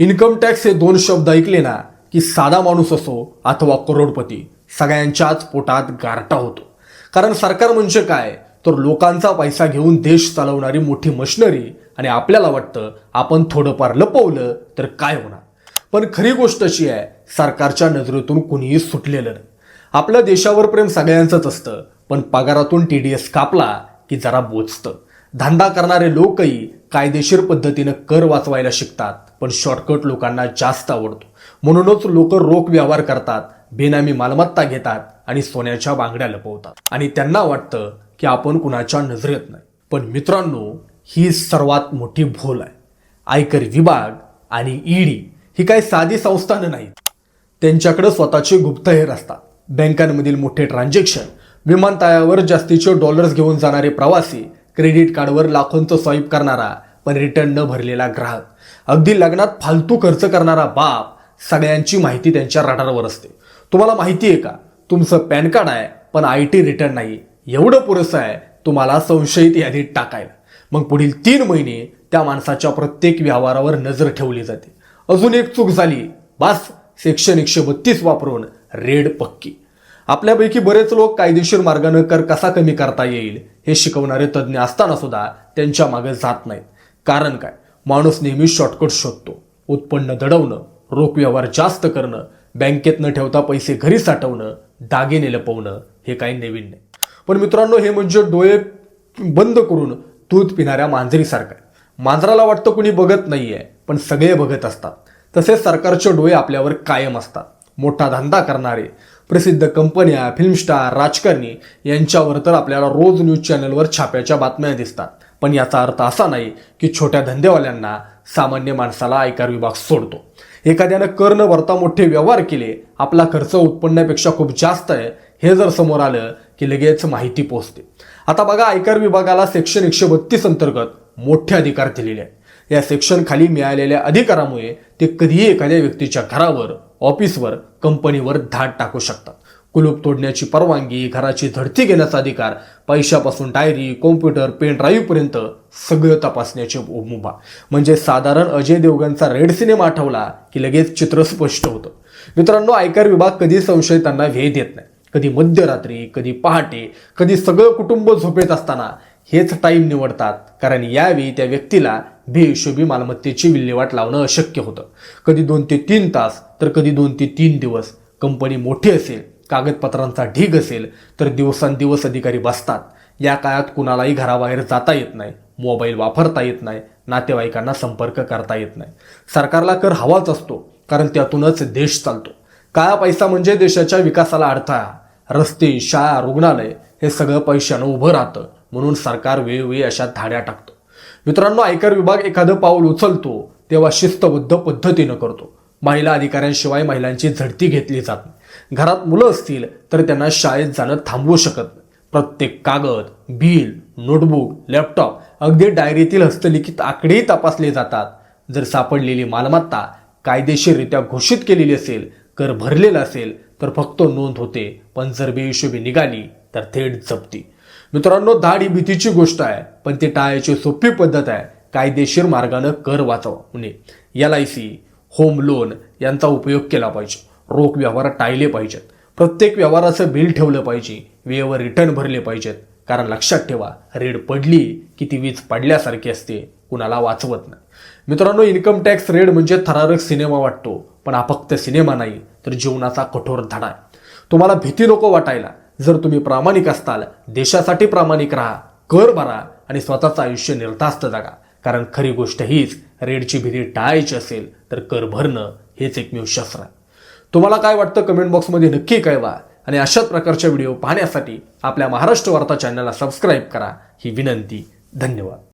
Income tax हे दोन शब्द ऐकले ना की साधा माणूस असो अथवा करोडपती सगळ्यांच्याच पोटात गारटा होतो. कारण सरकार म्हणजे काय? तर लोकांचा पैसा घेऊन देश चालवणारी मोठी मशिनरी आणि आपल्याला वाटतं आपण थोडंफार लपवलं तर काय होणार? पण खरी गोष्ट अशी आहे सरकारच्या नजरेतून कुणीही सुटलेलं नाही. आपल्या देशावर प्रेम सगळ्यांचंच असतं पण पगारातून टी डी एस कापला की जरा बोचतं. धंदा करणारे लोकही कायदेशीर पद्धतीनं कर वाचवायला शिकतात पण शॉर्टकट लोकांना जास्त आवडतो. म्हणूनच लोक रोख व्यवहार करतात बेनामी मालमत्ता घेतात आणि सोन्याच्या बांगड्या लपवतात. आणि त्यांना वाटतं की आपण कुणाच्या नजरेत नाही. पण मित्रांनो ही सर्वात मोठी भूल आहे. आयकर विभाग आणि ईडी ही काही साधी संस्थानं नाहीत. त्यांच्याकडे स्वतःचे गुप्तहेर असतात. बँकांमधील मोठे ट्रान्झॅक्शन विमानतळावर जास्तीचे डॉलर्स घेऊन जाणारे प्रवासी क्रेडिट कार्डवर लाखोंचं स्वाईप करणारा पण रिटर्न न भरलेला ग्राहक. अगदी लग्नात फालतू खर्च करणारा बाप सगळ्यांची माहिती त्यांच्या रडारवर असते. तुम्हाला माहिती आहे का? तुमचं पॅन कार्ड आहे पण आय टी रिटर्न नाही. एवढं पुरेसं आहे तुम्हाला संशयित यादीत टाकायला. मग पुढील तीन महिने त्या माणसाच्या प्रत्येक व्यवहारावर नजर ठेवली जाते. अजून एक चूक झाली. बास सेक्शन एकशे बत्तीस वापरून रेड पक्की. आपल्यापैकी बरेच लोक कायदेशीर मार्गानं कर कसा कमी करता येईल हे शिकवणारे तज्ज्ञ असताना सुद्धा त्यांच्या मागे जात नाहीत. कारण काय? माणूस नेहमी शॉर्टकट शोधतो. उत्पन्न दडवणं रोख व्यवहार जास्त करणं बँकेत न ठेवता पैसे घरी साठवणं दागिने लपवणं हे काही नवीन नाही. पण मित्रांनो हे म्हणजे डोळे बंद करून दूध पिणाऱ्या मांजरीसारखं आहे. मांजराला वाटतं कुणी बघत नाहीये पण सगळे बघत असतात. तसेच सरकारचे डोळे आपल्यावर कायम असतात. मोठा धंदा करणारे प्रसिद्ध कंपन्या फिल्मस्टार राजकारणी यांच्यावर तर आपल्याला रोज न्यूज चॅनलवर छाप्याच्या बातम्या दिसतात. पण याचा अर्थ असा नाही की छोट्या धंदेवाल्यांना सामान्य माणसाला आयकर विभाग सोडतो. एखाद्यानं कर न भरता मोठे व्यवहार केले आपला खर्च उत्पन्नापेक्षा खूप जास्त आहे हे जर समोर आलं की लगेच माहिती पोहोचते आता बघा आयकर विभागाला सेक्शन एकशे बत्तीस अंतर्गत मोठे अधिकार दिलेले आहेत. या सेक्शन खाली मिळालेल्या अधिकारामुळे ते कधीही एखाद्या व्यक्तीच्या घरावर ऑफिसवर कंपनीवर धाड टाकू शकतात. कुलूप तोडण्याची परवानगी घराची झडती घेण्याचा अधिकार पैशापासून डायरी कॉम्प्युटर पेन ड्राईव्हपर्यंत सगळं तपासण्याची मुभा म्हणजे साधारण अजय देवगनचा रेड सिनेमा आठवला की लगेच चित्र स्पष्ट होतं. मित्रांनो आयकर विभाग कधी संशयितांना वेळ देत नाही. कधी मध्यरात्री कधी पहाटे कधी सगळं कुटुंब झोपेत असताना हेच टाईम निवडतात. कारण यावेळी त्या व्यक्तीला बेहिशोबी मालमत्तेची विल्हेवाट लावणं अशक्य होतं. कधी दोन ते तीन तास तर कधी दोन ते तीन दिवस. कंपनी मोठी असेल कागदपत्रांचा ढीग असेल तर दिवसांदिवस अधिकारी बसतात. या काळात कुणालाही घराबाहेर जाता येत नाही मोबाईल वापरता येत नाही नातेवाईकांना संपर्क करता येत नाही. सरकारला कर हवाच असतो कारण त्यातूनच देश चालतो. काळा पैसा म्हणजे देशाच्या विकासाला अडथळा. रस्ते शाळा रुग्णालय हे सगळं पैशानं उभं राहतं. म्हणून सरकार वेळोवेळी अशा धाड्या टाकतो. मित्रांनो आयकर विभाग एखादं पाऊल उचलतो तेव्हा शिस्तबद्ध पद्धतीनं करतो. महिला अधिकाऱ्यांशिवाय महिलांची झडती घेतली जात नाही. घरात मुलं असतील तर त्यांना शाळेत जाणं थांबवू शकत नाही. प्रत्येक कागद बिल नोटबुक लॅपटॉप अगदी डायरीतील हस्तलिखित आकडेही तपासले जातात. जर सापडलेली मालमत्ता कायदेशीररित्या घोषित केलेली असेल कर भरलेला असेल तर फक्त नोंद होते. पण जर बेहिशोबी निघाली तर थेट जपती. मित्रांनो धाड ही भीतीची गोष्ट आहे पण ती टाळायची सोपी पद्धत आहे. कायदेशीर मार्गानं कर वाचवा म्हणजे L I C home loan यांचा उपयोग केला पाहिजे. रोख व्यवहार टाळले पाहिजेत. प्रत्येक व्यवहाराचं बिल ठेवलं पाहिजे. वेळेवर रिटर्न भरले पाहिजेत. कारण लक्षात ठेवा रेड पडली की ती वीज पडल्यासारखी असते. कुणाला वाचवत नाही. मित्रांनो इन्कम टॅक्स रेड म्हणजे थरारक सिनेमा वाटतो पण हा फक्त सिनेमा नाही तर जीवनाचा कठोर धडा आहे. तुम्हाला भीती नको वाटायला. जर तुम्ही प्रामाणिक असताल देशासाठी प्रामाणिक राहा कर भरा आणि स्वतःचं आयुष्य निर्धास्त जगा. कारण खरी गोष्ट हीच रेडची भीती टाळायची असेल तर कर भरणं हेच एकमेव शस्त्र. आहे तुम्हाला काय वाटतं कमेंट बॉक्समध्ये नक्की कळवा. आणि अशाच प्रकारच्या व्हिडिओ पाहण्यासाठी आपल्या महाराष्ट्र वार्ता चॅनलला सबस्क्राईब करा. ही विनंती धन्यवाद.